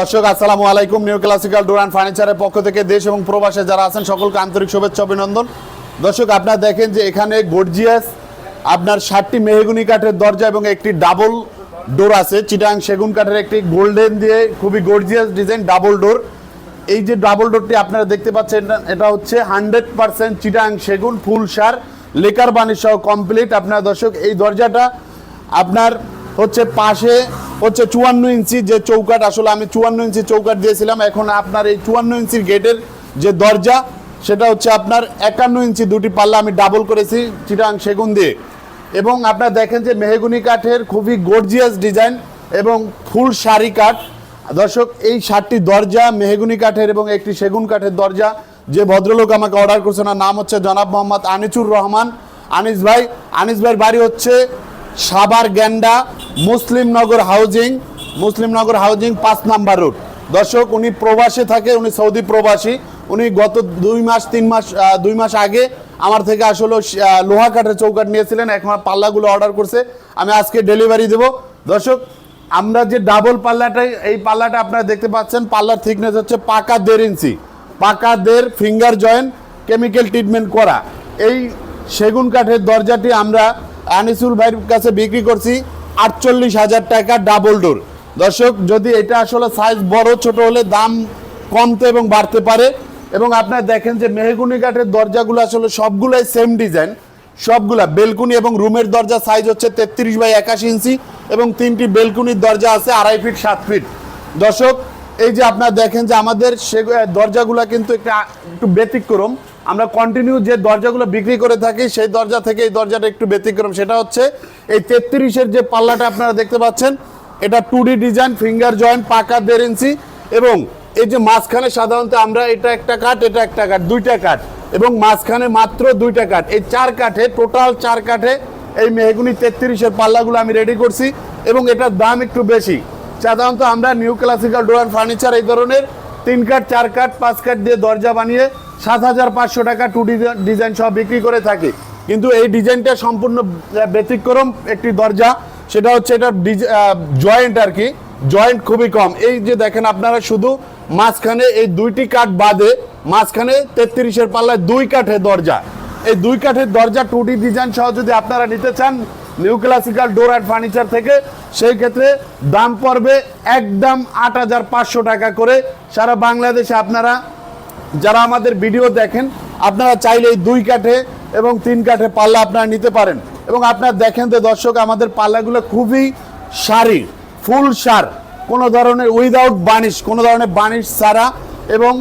দর্শক, আসসালামু আলাইকুম। নিউ ক্লাসিক্যাল ডোর অ্যান্ড ফার্নিচারের পক্ষ থেকে দেশ এবং প্রবাসে যারা আছেন, সকলকে আন্তরিক শুভেচ্ছা, অভিনন্দন। দর্শক, আপনারা দেখেন যে এখানে গর্জিয়াস আপনার ষাটটি মেহগুনি কাঠের দরজা এবং একটি ডাবল ডোর আছে। চিটাং সেগুন কাঠের একটি গোল্ডেন দিয়ে খুবই গর্জিয়াস ডিজাইন ডাবল ডোর। এই যে ডাবল ডোরটি আপনারা দেখতে পাচ্ছেন, এটা- এটা হচ্ছে হান্ড্রেড পার্সেন্ট চিটাং সেগুন, ফুল সার, লেকার বাণী সহ কমপ্লিট। আপনার দর্শক, এই দরজাটা আপনার হচ্ছে পাশে হচ্ছে চুয়ান্ন ইঞ্চি যে চৌকাট আসলে আমি চুয়ান্ন ইঞ্চি চৌকাট দিয়েছিলাম, এখন আপনার এই চুয়ান্ন ইঞ্চির গেটের যে দরজা, সেটা হচ্ছে আপনার একান্ন ইঞ্চি দুটি পাল্লা আমি ডাবল করেছি, চিটাং সেগুন দিয়ে। এবং আপনারা দেখেন যে মেহগুনি কাঠের খুবই গর্জিয়াস ডিজাইন এবং ফুল শাড়ি কাঠ। দর্শক, এই সাতটি দরজা, মেহগুনি কাঠের এবং একটি সেগুন কাঠের দরজা, যে ভদ্রলোক আমাকে অর্ডার করছে, ওনার নাম হচ্ছে জনাব মোহাম্মদ আনিচুর রহমান। আনিস ভাই, আনিস ভাইয়ের বাড়ি হচ্ছে সাবার গ্যান্ডা মুসলিমনগর হাউজিং মুসলিমনগর হাউজিং পাঁচ নাম্বার রোড দর্শক, উনি প্রবাসে থাকে, উনি সৌদি প্রবাসী। উনি গত দুই মাস, তিন মাস দুই মাস আগে আমার থেকে আসলে লোহা কাঠের চৌকাঠ নিয়েছিলেন। এখন পাল্লাগুলো অর্ডার করছে। আমি আজকে ডেলিভারি দেবো। দর্শক, আমরা যে ডাবল পাল্লাটাই, এই পাল্লাটা আপনারা দেখতে পাচ্ছেন। পাল্লার থিকনেস হচ্ছে পাকা দেড় ইঞ্চি। পাকা দেড় ফিঙ্গার জয়েন্ট কেমিক্যাল ট্রিটমেন্ট করা। এই সেগুন কাঠের দরজাটি আমরা আনিসুল ভাইয়ের কাছে বিক্রি করছি। আটচল্লিশ হাজার টাকা ডাবল ডোর দর্শক, যদি এটা আসলে সাইজ বড়, ছোট হলে দাম কমতে এবং বাড়তে পারে। এবং আপনারা দেখেন যে মেহগুনি কাঠের দরজাগুলো আসলে সবগুলাই সেম ডিজাইন সবগুলা বেলকুনি এবং রুমের দরজা সাইজ হচ্ছে তেত্রিশ বাই একাশি ইঞ্চি এবং তিনটি বেলকুনির দরজা আছে আড়াই ফিট সাত ফিট দর্শক, এই যে আপনারা দেখেন যে আমাদের সে দরজাগুলো কিন্তু একটা একটু ব্যতিক্রম। আমরা কন্টিনিউ যে দরজাগুলো বিক্রি করে থাকি, সেই দরজা থেকে এই দরজাটা একটু ব্যতিক্রম। সেটা হচ্ছে এই তেত্রিশের যে পাল্লাটা আপনারা দেখতে পাচ্ছেন, এটা টু ডিজাইন ফিঙ্গার জয়েন্ট পাকা দেড় ইঞ্চি এবং এই যে মাঝখানে সাধারণত আমরা এটা একটা কাঠ, এটা একটা কাঠ, দুইটা কাঠ এবং মাঝখানে মাত্র দুইটা কাঠ। এই চার কাঠে টোটাল চার কাঠে এই মেহগুনি তেত্রিশের পাল্লাগুলো আমি রেডি করছি এবং এটার দাম একটু বেশি। সাধারণত আমরা নিউ ক্লাসিক্যাল অ্যান্ড ফার্নিচার এই ধরনের তিন কাঠ, চার কাঠ, পাঁচ কাঠ দিয়ে দরজা বানিয়ে সাত হাজার পাঁচশো টাকা টু ডিজাইন সব বিক্রি করে থাকি। কিন্তু এই ডিজাইনটা সম্পূর্ণ ব্যতিক্রম একটি দরজা। সেটা হচ্ছে এটা জয়েন্ট আর কি। জয়েন্ট খুবই কম। এই যে দেখেন আপনারা শুধু মাঝখানে এই দুইটি কাঠ বাদে মাঝখানে তেত্রিশের পাল্লায় দুই কাঠের দরজা। এই দুই কাঠের দরজা টু ডিজাইন সহ যদি আপনারা নিতে চান new classical door and furniture থেকে, সেই ক্ষেত্রে দাম পড়বে একদম আট হাজার পাঁচশো টাকা করে। সারা বাংলাদেশে আপনারা, যারা আমাদের ভিডিও দেখেন, আপনারা চাইলে এই দুই কাঠে এবং তিন কাঠে পাল্লা আপনারা নিতে পারেন। এবং আপনারা দেখেন যে দর্শক, আমাদের পাল্লাগুলো খুবই সারি, ফুল সার, কোনো ধরনের উইদাউট বানিশ কোনো ধরনের বানিশ ছাড়া। এবং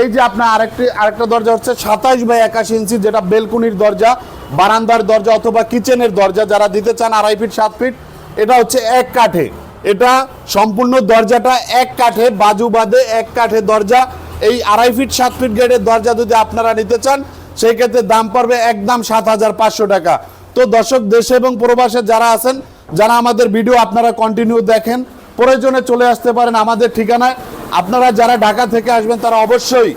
এই যে আপনার আরেকটি, আরেকটা দরজা হচ্ছে সাতাইশ বাই একাশি ইঞ্চি, যেটা বেলকুনির দরজা, বারান্দার দরজা অথবা কিচেনের দরজা, যারা দিতে চান আড়াই ফিট সাত ফিট এটা হচ্ছে এক কাঠে। এটা সম্পূর্ণ দরজাটা এক কাঠে, বাজু বাদে এক কাঠে দরজা। এই আড়াই ফিট সাত ফিট গেটের দরজা যদি আপনারা নিতে চান সেই ক্ষেত্রে দাম পড়বে একদম সাত হাজার পাঁচশো টাকা। তো দর্শক, দেশে এবং প্রবাসে যারা আছেন, যারা আমাদের ভিডিও আপনারা কন্টিনিউ দেখেন, প্রয়োজনে চলে আসতে পারেন আমাদের ঠিকানায়। আপনারা যারা ঢাকা থেকে আসবেন, তারা অবশ্যই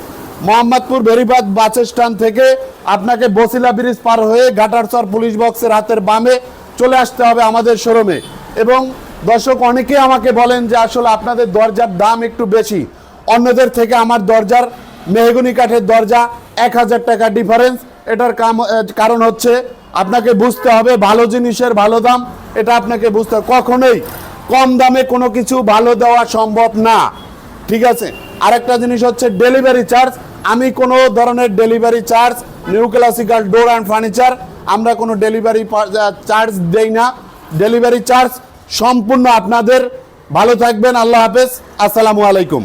মোহাম্মদপুর বেরিবাদ বাস স্ট্যান্ড থেকে আপনাকে বসিলা ব্রিজ পার হয়ে ঘাটারচর পুলিশ বক্সের হাতের বামে চলে আসতে হবে আমাদের শোরুমে। এবং দর্শক অনেকে আমাকে বলেন যে আসলে আপনাদের দরজার দাম একটু বেশি। অন্যদের থেকে আমার দরজার, মেহগুনি কাঠের দরজা এক হাজার টাকা ডিফারেন্স এটার কারণ হচ্ছে আপনাকে বুঝতে হবে ভালো জিনিসের ভালো দাম। এটা আপনাকে বুঝতে হবে। কখনোই কম দামে কোনো কিছু ভালো দেওয়া সম্ভব না। ঠিক আছে? আরেকটা জিনিস হচ্ছে ডেলিভারি চার্জ আমি কোনো ধরনের delivery charge new classical door and furniture আমরা কোনো ডেলিভারি চার্জ দেই না। ডেলিভারি চার্জ সম্পূর্ণ আপনাদের। ভালো থাকবেন। আল্লাহ হাফেজ। আসসালামু আলাইকুম।